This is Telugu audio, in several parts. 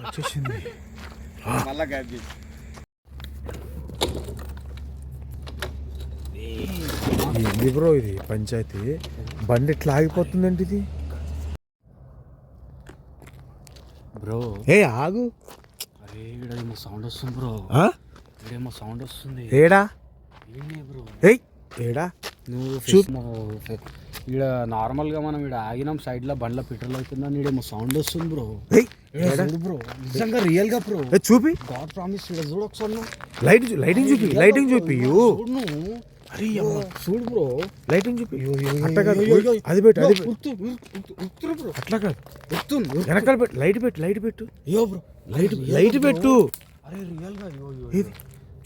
వచ్చేసింది మళ్ళా గ్యాప్ చేసి ఏంది బ్రో ఇది పంచాయతీ? బండి ఎట్లా ఆగిపోతుందండి ఇది? బ్రో. ఏ ఆగు. అరే ఈడేమో సౌండ్ వస్తుంది బ్రో. ఆ? ఈడేమో సౌండ్ వస్తుంది. ఏడా? బ్రో? ఏయ్ ఏడా? నువ్వు. ఈడ నార్మల్గా మనం ఈడ ఆగినాం సైడ్లో బండ్ల పెట్రోల్ అవుతుందని ఈడేమో సౌండ్ వస్తుంది బ్రో. ఏయ్ బ్రో నిజంగా రియల్గా బ్రో. చూపి. గాడ్ ప్రామిస్ చూడు ఒకసారి. లైట్ లైటింగ్ చూపి లైటింగ్ చూపి అరే చూడు బ్రో. లైటింగ్ చూపి. అట్లా కాదు. అది పెట్టు అది ఉత్తు, ఉత్తు, ఉత్తు, బ్రో. అట్లా కాదు. ఉత్తుంది వెనకాల పెట్టు లైట్ పెట్టు లైట్ పెట్టు. అయ్యో బ్రో. Light light. పెట్టు. అరే రియల్గా ఏది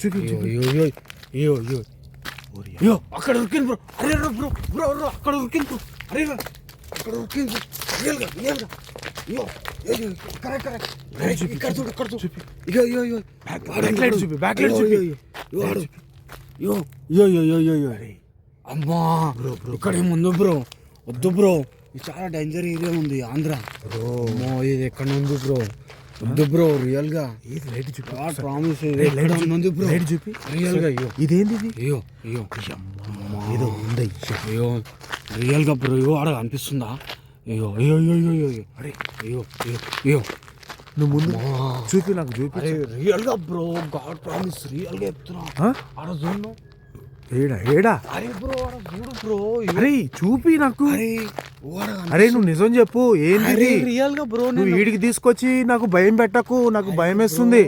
చూపి అయ్యో చూపి. అయ్యో అయ్యో అయ్యో అయ్యో. అయ్యో అక్కడ ఉరికింది బ్రో. అరే బ్రో బ్రో బ్రో అక్కడ ఉరికింది బ్రో. అరే అక్కడ ఉరికింది రియల్గా రియల్గా. అయ్యో. Correct correct. ఇక్కడ చూడు ఇక్కడ చూడు. చూపి. బ్యాక్ లైట్ బ్యాక్ లైట్ అయ్యో అయ్యో అరే అమ్మా బ్రో బ్రో ఇక్కడ ఏముంది బ్రో వద్దు బ్రో ఇది చాలా డేంజర్ ఏరియా ఉంది ఆంధ్ర. బ్రో ఇది ఎక్కడ ఉంది బ్రో వద్దు బ్రో రియల్గా. లైట్ చూపి? ప్రామిస్ లైట్ ఉంది బ్రో లైట్ చూపి. రియల్గా అయ్యో ఇదేంది ఇది? అయ్యో అయ్యో ఏదో ఉందయ్యా. అయ్యో రియల్గా బ్రో ఆడ అనిపిస్తుందా అయ్యో అయ్యో అయ్యో అయ్యో అయ్యో అరే అయ్యో అయ్యో అయ్యో. నువ్వు ముందు. చూపి నాకు చూపి. అరే రియల్గా బ్రో గాడ్ ప్రామిస్ రియల్గా చెప్తున్నా. ఆ? ఆడ చూడు. ఏడా ఏడా? అరే బ్రో చూడు బ్రో. అరే చూపి నాకు. అరే నువ్వు నిజం చెప్పు ఏంది అరే ఇది? రియల్గా బ్రో నువ్వు వీడికి తీసుకొచ్చి నాకు భయం పెట్టకు నాకు భయం వేస్తుంది.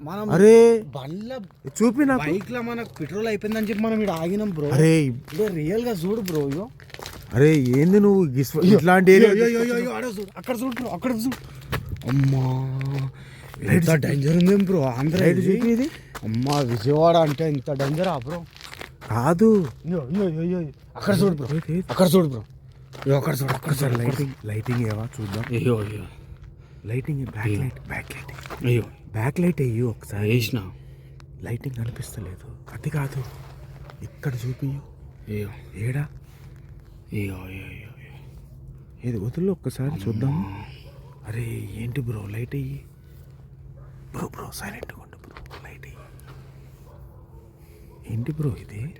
మనం అరే బండ్ల చూపి నాకు. బైక్లో మనకు పెట్రోల్ అయిపోయిందని చెప్పి మనం ఇక్కడ ఆగినాం బ్రో. అరే రియల్గా చూడు బ్రో ఇగో. అరే ఏంది నువ్వు? గిస్- ఇట్లాంటి అక్కడ చూడు అక్కడ చూడు అమ్మా ఎంత డేంజర్ ఉంది బ్రో ఆంధ్ర లైట్ ఇది. చూపి ఇది అమ్మా విజయవాడ అంటే ఇంత డేంజర్ ఆ బ్రో? కాదు. అయ్యో అయ్యో అయ్యో, అయ్యో అక్కడ చూడు బ్రో? అక్కడ చూడు బ్రో. అక్కడ చూడు అక్కడ చూడు. లైటింగ్ లైటింగ్ ఏవా? చూద్దాం. అయ్యో అయ్యో. Lighting back light back light అయ్యో. బ్యాక్ లైట్ అయ్యి ఒకసారి. వేసిన. లైటింగ్ కనిపిస్తలేదు. అది కాదు. ఇక్కడ చూపి అయ్యో. ఏడా అయ్యో అయ్యో అయ్యో అయ్యో. ఏది వదిలి ఒక్కసారి చూద్దాం. అరే ఏంటి బ్రో లైట్ అయ్యి? బ్రో బ్రో సైలెంట్గా ఉండు బ్రో లైట్ అయ్యి. ఏంటి బ్రో ఇది?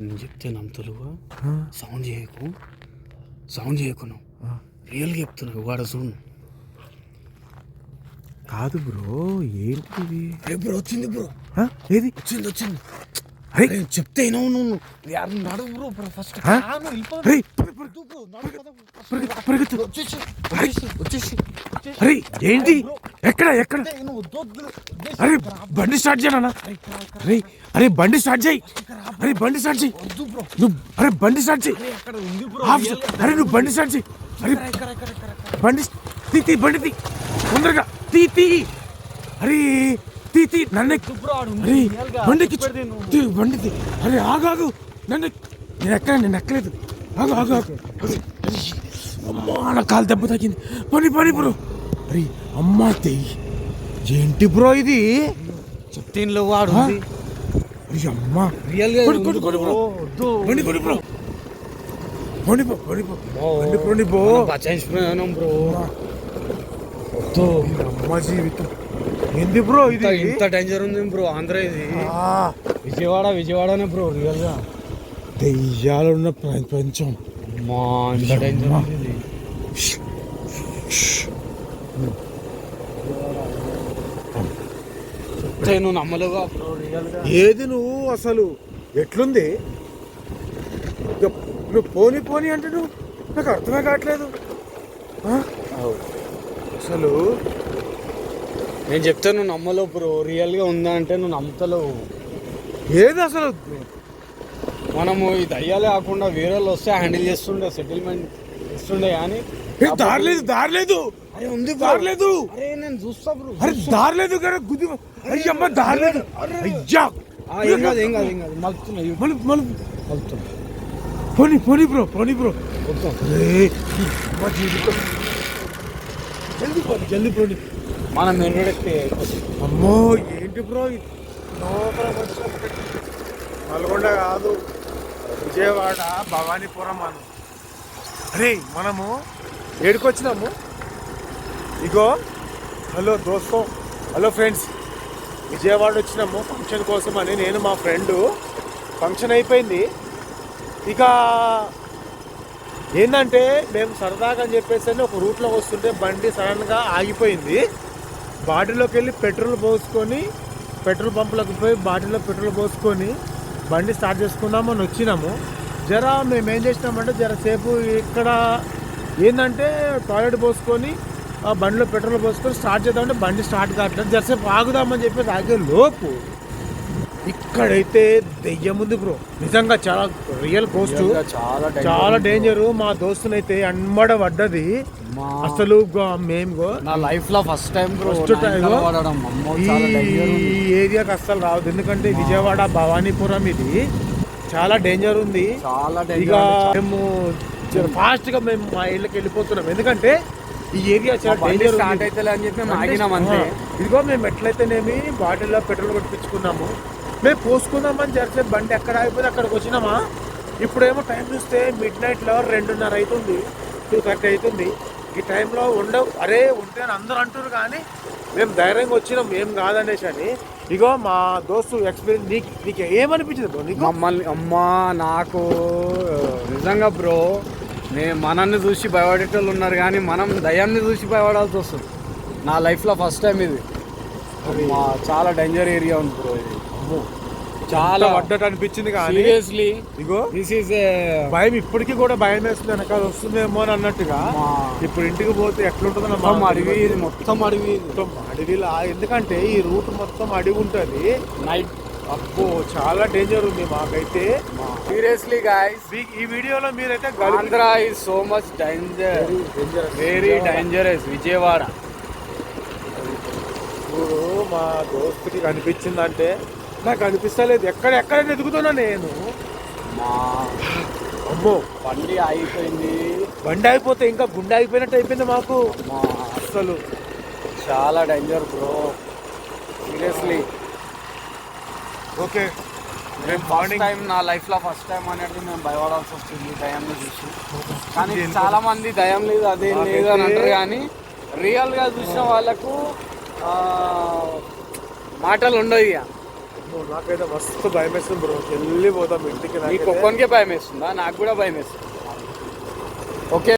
నేను చెప్తే నమ్ముతారుగా ఆ, సౌండ్ చేయకు. సౌండ్ చేయకు నువ్వు ఆ. రియల్గా చెప్తున్నావు వాడ చూడు. కాదు బ్రో ఏంటి బ్రో వచ్చింది బ్రో. ఏది? వచ్చింది వచ్చింది. చెప్తే నువ్వు నువ్వు. యారు నడు బ్రో బ్రో ఫస్ట్? అరే పరిగెత్తు అరే ఏంటి? ఎక్కడ ఎక్కడ. అరే బండి స్టార్ట్ చేయనా? అరే అరే బండి స్టార్ట్ చేయి. అరే బండి స్టార్ట్ చేయి. నువ్వు అరే బండి స్టార్ట్ చేయి. అరే నువ్వు బండి స్టార్ట్ చేయి. అరే బండి తీ తీ బండి తీ. తొందరగా. తీ తీ. అరే తీ తీ నన్ను అరే రియల్గా. బండి ఎక్కించు. చెప్పేది నువ్వు. తీ బండి తీ. అరే ఆగు ఆగు. నన్ను. నేను ఎక్కడ? నేను ఎక్కలేదు. ఆగు ఆగు అమ్మా నా కాలు దెబ్బ తగ్గింది. పని పని బ్రో. అరే అమ్మా తెయ్యి ఏంటి బ్రో ఇది? చెప్తే నువ్వు వాడు అరే అమ్మా. రియల్గా కొడు, కొడు, కొడు, బ్రో. బండి కొడి బ్రో. బండి పో బండి పో. బండి పో. బచాయించిపోయాను బ్రో. అమ్మ జీవితం. ఏంది బ్రో ఇది? ఇంత డేంజర్ ఉంది బ్రో ఆంధ్ర ఇది. విజయవాడ విజయవాడనే బ్రో రియల్గా. దెయ్యాలున్న ప్రపంచం. అమ్మా ఇంత డేంజర్ ఉంది ఇది. నువ్వు నమ్మలేవుగా బ్రో రియల్గా. ఏది నువ్వు అసలు? ఎట్లుంది? నువ్వు పోని పోని అంటే నువ్వు నాకు అర్థమే కావట్లేదు? అసలు నేను చెప్తే నువ్వు నమ్మలేవు బ్రో. రియల్గా ఉందా అంటే నువ్వు నమ్ముతలేవు. ఏది అసలు? మనము ఈ దయ్యాలే కాకుండా వేరే వాళ్ళు వస్తే హ్యాండిల్ చేస్తుండే సెటిల్మెంట్ ఇస్తుండే కానీ ఏ, దారిలేదు దారిలేదు. అరే ఉంది దారిలేదు. అరే నేను చూస్తా బ్రో అరే దారిలేదు కదా గుద్ది అయ్యమ్మ దారిలేదు. అయ్యా. ఏం కాదు ఏం కాదు ఏం కాదు. మలుపుతున్నాయి మలుపు మలుపు. మలుపుతున్నా. పోనీ పోనీ బ్రో పోనీ బ్రో. వద్దాం. అరే జీవితం. జల్దీ పోనీ జల్దీ పోనీ. మనం మెనుడెక్కి అమ్మో ఏంటి బ్రో నల్గొండ కాదు విజయవాడ భవానీపురం మనం అరే మనము ఏడుకొచ్చినాము ఇగో హలో దోస్తో హలో ఫ్రెండ్స్. విజయవాడ వచ్చినాము ఫంక్షన్ కోసం అని నేను మా ఫ్రెండ్. ఫంక్షన్ అయిపోయింది. ఇక ఏంటంటే మేము సరదాగా అని చెప్పేసి అని ఒక రూట్లో వస్తుంటే బండి సడన్గా ఆగిపోయింది. బాటిలోకి వెళ్ళి పెట్రోల్ పోసుకొని పెట్రోల్ పంపులకు పోయి బాటిల్లో పెట్రోల్ పోసుకొని బండి స్టార్ట్ చేసుకుందామని వచ్చినాము. జర మేము ఏం చేసినామంటే జర సేపు ఇక్కడ ఏంటంటే టాయిలెట్ పోసుకొని ఆ బండిలో పెట్రోల్ పోసుకొని స్టార్ట్ చేద్దామంటే బండి స్టార్ట్ కావట్లేదు. జరసేపు ఆగుదామని చెప్పి ఆగే లోపు ఇక్కడైతే దెయ్యం ఉంది బ్రో. నిజంగా చాలా రియల్ పోస్ట్ చాలా చాలా డేంజర్ మా దోస్తునైతే అన్మడ పడ్డది. అసలు మేము నా లైఫ్లో ఫస్ట్ టైం. పడడం. అమ్మో ఈ ఏరియాకి అస్సలు రావద్దు. ఎందుకంటే విజయవాడ భవానీపురం ఇది చాలా డేంజర్ ఉంది. చాలా ఇక మేము ఫాస్ట్గా మేము మా ఇళ్ళకి వెళ్ళిపోతున్నాం. ఎందుకంటే ఈ ఏరియా చాలా డేంజర్ స్టార్ట్ అయితే అని చెప్పి మేము ఆగినాం అంతే. ఇదిగో మేము ఎట్లయితేనేమి బాటిల్లో పెట్రోల్ కొట్టించుకున్నాము. మేము పోసుకుందామని జరిగితే బండి ఎక్కడ అయిపోతే అక్కడికి వచ్చినామా? ఇప్పుడేమో టైం చూస్తే మిడ్ నైట్లో రెండున్నర అవుతుంది టూ థర్టీ అవుతుంది ఈ టైంలో ఉండవు అరే ఉంటే అని అందరూ అంటారు కానీ మేము ధైర్యంగా వచ్చినాం ఏం కాదనేసి అని. ఇగో మా దోస్తు ఎక్స్పీరియన్స్ నీకు నీకు ఏమనిపించింది బ్రో నీకు? మమ్మల్ని అమ్మా నాకు నిజంగా బ్రో నేను మనల్ని చూసి భయపడేటోళ్ళు ఉన్నారు కానీ మనం దయాన్ని చూసి భయపడాల్సి వస్తుంది. నా లైఫ్లో ఫస్ట్ టైం ఇది. చాలా డేంజర్ ఏరియా ఉంది బ్రో ఇది. చాలా పడ్డట్టు అనిపించింది కానీ. సీరియస్లీ. ఇగో. దిస్ ఈస్ భయం ఇప్పటికీ కూడా భయం వేస్తుంది వెనకాల వస్తుందేమో అని అన్నట్టుగా. ఇప్పుడు ఇంటికి పోతే ఎట్లుంటుందో మొత్తం అడవి ఇది మొత్తం అడవి మొత్తం అడవిలా ఎందుకంటే ఈ రూట్ మొత్తం అడవి ఉంటుంది. నైట్ అబ్బో చాలా డేంజర్ ఉంది మాకైతే. సీరియస్లీ గాయస్ ఈ- వీడియోలో మీరైతే Andhra is so much danger. Very dangerous Vijayawada ఇప్పుడు మా దోస్తుకి కనిపించిందంటే. నాకు అనిపిస్తలేదు. ఎక్కడ ఎక్కడ ఎదుగుతున్నా నేను? మా అమ్మో. బండి ఆగిపోయింది. బండి అయిపోతే ఇంకా గుండె అయిపోయినట్టు అయిపోయింది మాకు. మా అసలు చాలా డేంజర్ బ్రో సీరియస్లీ ఓకే. రేపు మార్నింగ్ టైం నా లైఫ్లో ఫస్ట్ టైం అనేది మేము భయపడాల్సి వస్తుంది దయాన్ని చూసి. కానీ చాలా మంది దయం లేదు అదేం లేదు అని అంటారు కానీ రియల్గా చూసిన వాళ్ళకు మాటలు ఉండవు ఇక. నాకైతే మస్తు భయం వేస్తుంది బ్రో. వెళ్ళిపోతాం ఇంటికి నీకు. ఒక్కనికే భయం వేస్తుందా నాకు కూడా భయం వేస్తుంది ఓకే.